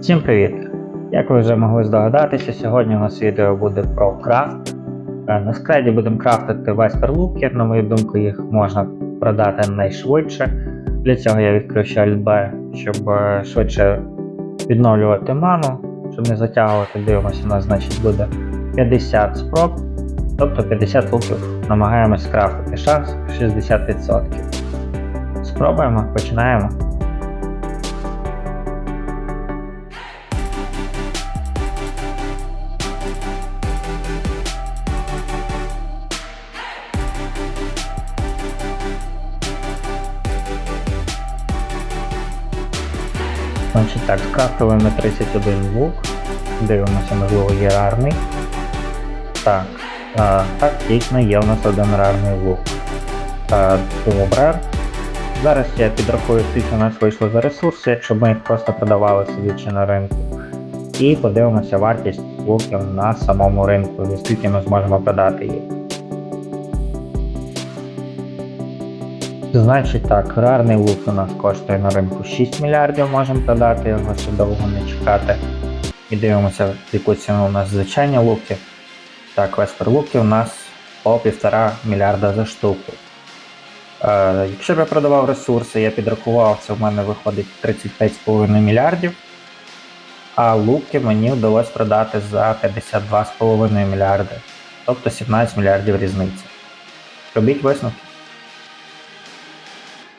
Всім привіт! Як ви вже могли здогадатися, сьогодні у нас відео буде про крафт. Е, На складі будемо крафтити Веспер луки, на мою думку, їх можна продати найшвидше. Для цього я відкрив ще Alt-B, щоб е, швидше відновлювати ману, щоб не затягувати. Дивимося, у нас значить буде 50 спроб, тобто 50 луків намагаємось крафтити. Шанс 60%. Спробуємо, починаємо. Значить так, скрафтили ми 31 лук. Дивимося, можливо, є рарний. Так, а, так, дійсно є у нас один рарний лук. А, добре. Зараз я підрахую, скільки у нас вийшло за ресурси, якщо ми їх просто продавали собі чи на ринку. І подивимося вартість луків на самому ринку, за скільки ми зможемо продати їх. Значить так, рарний лук у нас коштує на ринку 6 мільярдів, можемо продати його, щоб довго не чекати. І дивимося, яку ціну у нас звичайні луки. Так, веспер луки у нас по 1,5 мільярда за штуку. Е, якщо б я продавав ресурси, я підрахував, це в мене виходить 35,5 мільярдів. А луки мені вдалося продати за 52,5 мільярди. Тобто 17 мільярдів різниці. Робіть висновки.